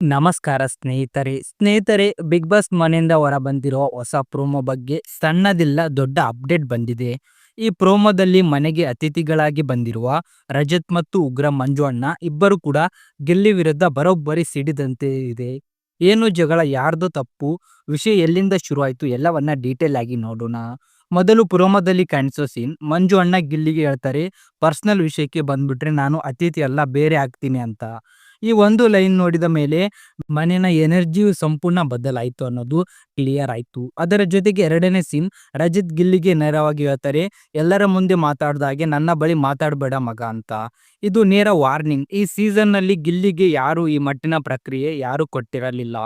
ನಮಸ್ಕಾರ ಸ್ನೇಹಿತರೆ. ಸ್ನೇಹಿತರೆ ಬಿಗ್ ಬಾಸ್ ಮನೆಯಿಂದ ಹೊರ ಬಂದಿರೋ ಹೊಸ ಪ್ರೋಮೋ ಬಗ್ಗೆ ಸಣ್ಣದಿಲ್ಲ, ದೊಡ್ಡ ಅಪ್ಡೇಟ್ ಬಂದಿದೆ. ಈ ಪ್ರೋಮೋದಲ್ಲಿ ಮನೆಗೆ ಅತಿಥಿಗಳಾಗಿ ಬಂದಿರುವ ರಜತ್ ಮತ್ತು ಉಗ್ರ ಮಂಜು ಅಣ್ಣ ಇಬ್ಬರು ಕೂಡ ಗೆಲ್ಲಿ ವಿರುದ್ಧ ಬರೋಬ್ಬರಿ ಸಿಡಿದಂತೆ ಇದೆ. ಏನು ಜಗಳ, ಯಾರ್ದು ತಪ್ಪು, ವಿಷಯ ಎಲ್ಲಿಂದ ಶುರುವಾಯಿತು ಎಲ್ಲವನ್ನ ಡೀಟೇಲ್ ಆಗಿ ನೋಡೋಣ. ಮೊದಲು ಪ್ರೋಮೋದಲ್ಲಿ ಕಾಣಿಸೋ ಸೀನ್ ಮಂಜು ಅಣ್ಣ ಗಿಲ್ಲಿಗೆ ಹೇಳ್ತಾರೆ ಪರ್ಸನಲ್ ವಿಷಯಕ್ಕೆ ಬಂದ್ಬಿಟ್ರೆ ನಾನು ಅತಿಥಿ ಅಲ್ಲ, ಬೇರೆ ಆಗ್ತೀನಿ ಅಂತ. ಈ ಒಂದು ಲೈನ್ ನೋಡಿದ ಮೇಲೆ ಮನೆಯ ಎನರ್ಜಿಯು ಸಂಪೂರ್ಣ ಬದಲಾಯಿತು ಅನ್ನೋದು ಕ್ಲಿಯರ್ ಆಯ್ತು. ಅದರ ಜೊತೆಗೆ ಎರಡನೇ ಸೀನ್ ರಜಿತ್ ಗಿಲ್ಲಿಗೆ ನೇರವಾಗಿ ಹೇಳ್ತಾರೆ, ಎಲ್ಲರ ಮುಂದೆ ಮಾತಾಡ್ದ ಹಾಗೆ ನನ್ನ ಬಳಿ ಮಾತಾಡಬೇಡ ಮಗ ಅಂತ. ಇದು ನೇರ ವಾರ್ನಿಂಗ್ ಈ ಸೀಸನ್ನಲ್ಲಿ ಗಿಲ್ಲಿಗೆ ಯಾರು ಈ ಮಟ್ಟಿನ ಪ್ರಕ್ರಿಯೆ ಯಾರು ಕೊಟ್ಟಿರಲಿಲ್ಲ.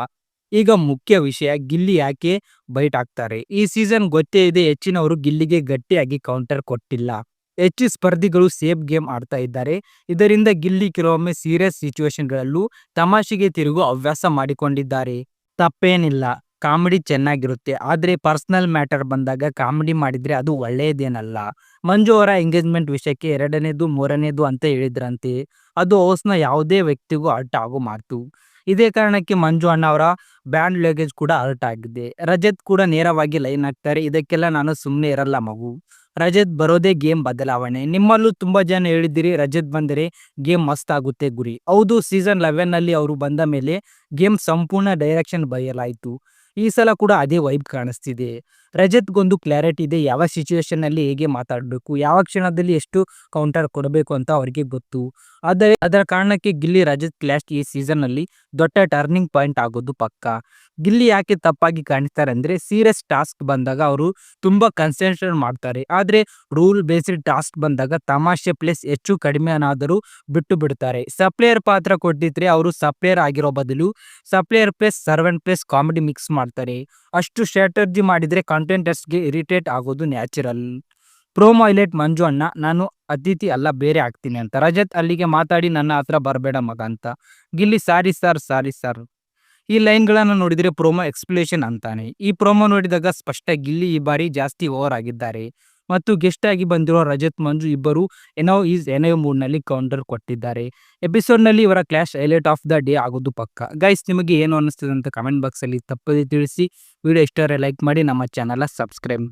ಈಗ ಮುಖ್ಯ ವಿಷಯ, ಗಿಲ್ಲಿ ಯಾಕೆ ಬೈಟ್ ಆಗ್ತಾರೆ ಈ ಸೀಸನ್ ಗೊತ್ತೇ ಇದೆ, ಹೆಚ್ಚಿನವರು ಗಿಲ್ಲಿಗೆ ಗಟ್ಟಿಯಾಗಿ ಕೌಂಟರ್ ಕೊಟ್ಟಿಲ್ಲ. ಹೆಚ್ಚು ಸ್ಪರ್ಧಿಗಳು ಸೇಫ್ ಗೇಮ್ ಆಡ್ತಾ ಇದ್ದಾರೆ. ಇದರಿಂದ ಗಿಲ್ಲಿ ಕೆಲವೊಮ್ಮೆ ಸೀರಿಯಸ್ ಸಿಚುವೇಶನ್ಗಳಲ್ಲೂ ತಮಾಷೆಗೆ ತಿರುಗು ಹವ್ಯಾಸ ಮಾಡಿಕೊಂಡಿದ್ದಾರೆ. ತಪ್ಪೇನಿಲ್ಲ, ಕಾಮಿಡಿ ಚೆನ್ನಾಗಿರುತ್ತೆ. ಆದರೆ ಪರ್ಸನಲ್ ಮ್ಯಾಟರ್ ಬಂದಾಗ ಕಾಮಿಡಿ ಮಾಡಿದ್ರೆ ಅದು ಒಳ್ಳೆಯದೇನಲ್ಲ. ಮಂಜು ಅವರ ಎಂಗೇಜ್ಮೆಂಟ್ ವಿಷಯಕ್ಕೆ ಎರಡನೇದು, ಮೂರನೇದು ಅಂತ ಹೇಳಿದ್ರಂತೆ. ಅದು ಹೌಸ್ನ ಯಾವುದೇ ವ್ಯಕ್ತಿಗೂ ಅಲ್ಟ್ ಆಗೋ ಮಾತು. ಇದೇ ಕಾರಣಕ್ಕೆ ಮಂಜು ಅಣ್ಣ ಅವರ ಬ್ಯಾಂಡ್ ಲಗೇಜ್ ಕೂಡ ಅಲ್ಟ್ ಆಗಿದೆ. ರಜತ್ ಕೂಡ ನೇರವಾಗಿ ಲೈನ್ ಹಾಕ್ತಾರೆ. ಇದಕ್ಕೆಲ್ಲ ನಾನು ಸುಮ್ಮನೆ ಇರಲ್ಲ ಮಗು. ರಜತ್ ಬರೋದೇ ಗೇಮ್ ಬದಲಾವಣೆ. ನಿಮ್ಮಲ್ಲೂ ತುಂಬಾ ಜನ ಹೇಳಿದ್ದೀರಿ, ರಜತ್ ಬಂದರೆ ಗೇಮ್ ಮಸ್ತ್ ಆಗುತ್ತೆ ಗುರಿ. ಹೌದು ಸೀಸನ್ ಲೆವೆನ್ ಅಲ್ಲಿ ಅವರು ಬಂದ ಮೇಲೆ ಗೇಮ್ ಸಂಪೂರ್ಣ ಡೈರೆಕ್ಷನ್ ಬಯಲಾಯಿತು ಈ ಸಲ ಕೂಡ ಅದೇ ವೈಬ್ ಕಾಣಿಸ್ತಿದೆ. ರಜತ್ಗೊಂದು ಕ್ಲಾರಿಟಿ ಇದೆ, ಯಾವ ಸಿಚುವೇಶನ್ ಅಲ್ಲಿ ಹೇಗೆ ಮಾತಾಡಬೇಕು, ಯಾವ ಕ್ಷಣದಲ್ಲಿ ಎಷ್ಟು ಕೌಂಟರ್ ಕೊಡಬೇಕು ಅಂತ ಅವರಿಗೆ ಗೊತ್ತು. ಆದರೆ ಅದರ ಕಾರಣಕ್ಕೆ ಗಿಲ್ಲಿ ರಜತ್ ಕ್ಲಾಶ್ ಈ ಸೀಸನ್ನಲ್ಲಿ ದೊಡ್ಡ ಟರ್ನಿಂಗ್ ಪಾಯಿಂಟ್ ಆಗೋದು ಪಕ್ಕ. ಗಿಲ್ಲಿ ಯಾಕೆ ತಪ್ಪಾಗಿ ಕಾಣಿಸ್ತಾರೆ ಅಂದ್ರೆ ಸೀರಿಯಸ್ ಟಾಸ್ಕ್ ಬಂದಾಗ ಅವರು ತುಂಬಾ ಕನ್ಸಂಟ್ರೇಟ್ ಮಾಡ್ತಾರೆ. ಆದರೆ ರೂಲ್ ಬೇಸ್ಡ್ ಟಾಸ್ಕ್ ಬಂದಾಗ ತಮಾಷೆ ಪ್ಲೇಸ್ ಹೆಚ್ಚು ಕಡಿಮೆ ಅನ್ನಾದರೂ ಬಿಟ್ಟು ಬಿಡ್ತಾರೆ. ಸಪ್ಲೇಯರ್ ಪಾತ್ರ ಕೊಟ್ಟಿದ್ರೆ ಅವರು ಸಪ್ಲೇಯರ್ ಆಗಿರೋ ಬದಲು supplier place servant place comedy mix ಮಾಡ್ತಾರೆ. ಅಷ್ಟು ಸ್ಟ್ರಾಟರ್ಜಿ ಮಾಡಿದ್ರೆ ಕಂಟೆಂಟರ್ಸ್ಗೆ ಇರಿಟೇಟ್ ಆಗೋದು ನ್ಯಾಚುರಲ್ ಪ್ರೋಮೋ ಹೈಲೈಟ್ ಮಂಜು ಅಣ್ಣ ನಾನು ಅತಿಥಿ ಅಲ್ಲ, ಬೇರೆ ಆಗ್ತೀನಿ ಅಂತ. ರಜತ್ ಅಲ್ಲಿಗೆ ಮಾತಾಡಿ ನನ್ನ ಹತ್ರ ಬರಬೇಡ ಮಗ ಅಂತ. Gilli, sorry sir sorry sir. ಈ ಲೈನ್ಗಳನ್ನು ನೋಡಿದರೆ ಪ್ರೋಮೋ ಎಕ್ಸ್ಪ್ಲೇಷನ್ ಅಂತಾನೆ. ಈ ಪ್ರೋಮೋ ನೋಡಿದಾಗ ಸ್ಪಷ್ಟ ಗಿಲ್ಲಿ ಈ ಬಾರಿ ಜಾಸ್ತಿ ಓವರ್ ಆಗಿದ್ದಾರೆ. ಮತ್ತು ಗೆಸ್ಟ್ ಆಗಿ ಬಂದಿರುವ ರಜತ್ ಮಂಜು ಇಬ್ಬರು ಎನೋ ಈಸ್ ಎನೋ ಮೂಡ್ನಲ್ಲಿ ಕೌಂಟರ್ ಕೊಟ್ಟಿದ್ದಾರೆ. ಎಪಿಸೋಡ್ನಲ್ಲಿ ಇವರ clash highlight of the day ಆಗೋದು ಪಕ್ಕ. ಗೈಸ್, ನಿಮಗೆ ಏನು ಅನ್ನಿಸ್ತದೆ ಅಂತ ಕಮೆಂಟ್ ಬಾಕ್ಸಲ್ಲಿ ತಪ್ಪದೇ ತಿಳಿಸಿ. ವಿಡಿಯೋ ಇಷ್ಟರೇ ಲೈಕ್ ಮಾಡಿ, ನಮ್ಮ ಚಾನಲ್ ಸಬ್ಸ್ಕ್ರೈಬ್